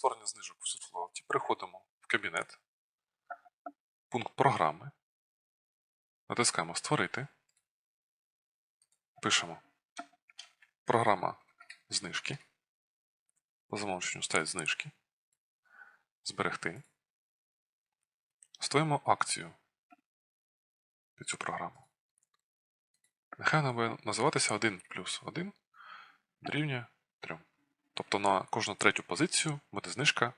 створення знижок в Suitflow. Переходимо в кабінет, пункт програми, натискаємо Створити, пишемо програма знижки. По замовченню ставить знижки. Зберегти. Створимо акцію під цю програму. Нехай вона буде називатися 1 плюс 1 дорівнює 3. Тобто на кожну третю позицію буде знижка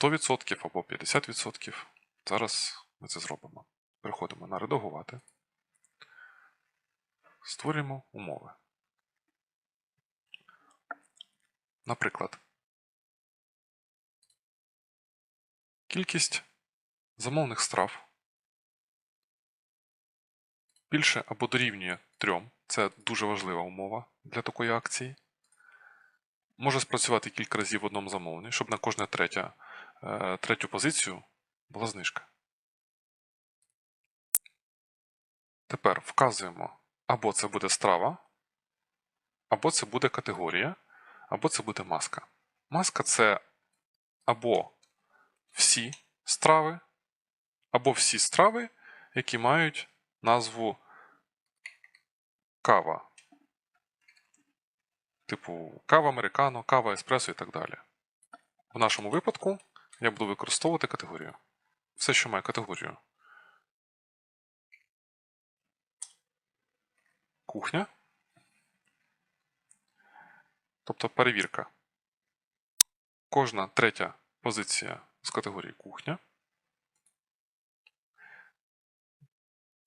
100% або 50%. Зараз ми це зробимо. Переходимо на редагувати. Створюємо умови. Наприклад, кількість замовних страв більше або дорівнює 3. Це дуже важлива умова для такої акції. Може спрацювати кілька разів в одному замовленні, щоб на кожне третя, е, третю позицію була знижка. Тепер вказуємо, або це буде страва, або це буде категорія, або це буде маска. Маска це або всі страви, або всі страви, які мають назву кава. Типу кава американо, кава еспресо і так далі. В нашому випадку я буду використовувати категорію. Все, що має категорію. Кухня. Тобто перевірка. Кожна третя позиція з категорії кухня.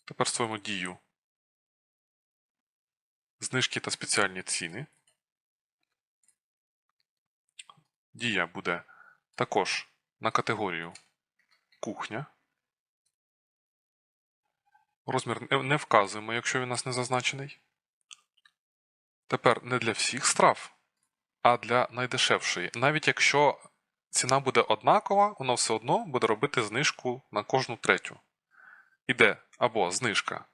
Тепер створимо дію. Знижки та спеціальні ціни. Дія буде також на категорію кухня. Розмір не- вказуємо, якщо він у нас не зазначений. Тепер не для всіх страв, а для найдешевшої. Навіть якщо ціна буде однакова, воно все одно буде робити знижку на кожну третю. Іде або знижка,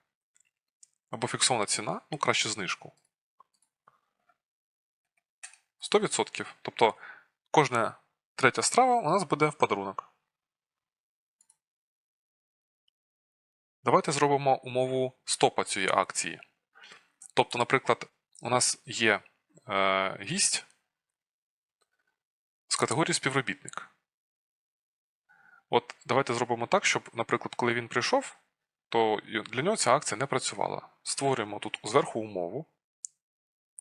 або фіксована ціна, ну краще знижку. 100%. Тобто кожна третя страва у нас буде в подарунок. Давайте зробимо умову стопа цієї акції. Тобто, наприклад, у нас є е, гість з категорії співробітник. От давайте зробимо так, щоб, наприклад, коли він прийшов, то для нього ця акція не працювала. Створюємо тут зверху умову.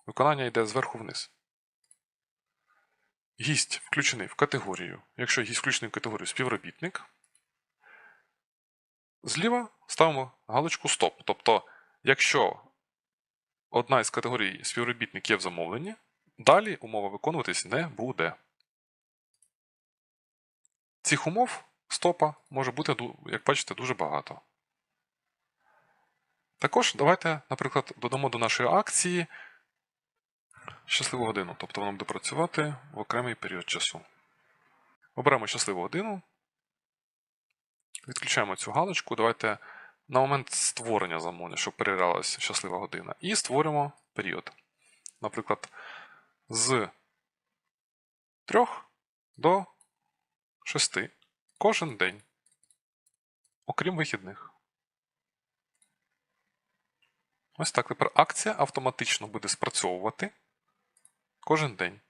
Виконання йде зверху вниз. Гість включений в категорію. Якщо гість включений в категорію співробітник, зліва ставимо галочку Стоп. Тобто, якщо одна із категорій співробітник є в замовленні, далі умова виконуватись не буде. Цих умов стопа може бути, як бачите, дуже багато. Також давайте, наприклад, додамо до нашої акції щасливу годину, тобто вона буде працювати в окремий період часу. Оберемо щасливу годину. Відключаємо цю галочку. Давайте на момент створення замовлення, щоб перевірялася щаслива година. І створимо період. Наприклад, з 3 до 6 кожен день, окрім вихідних. Ось так. Тепер акція автоматично буде спрацьовувати кожен день.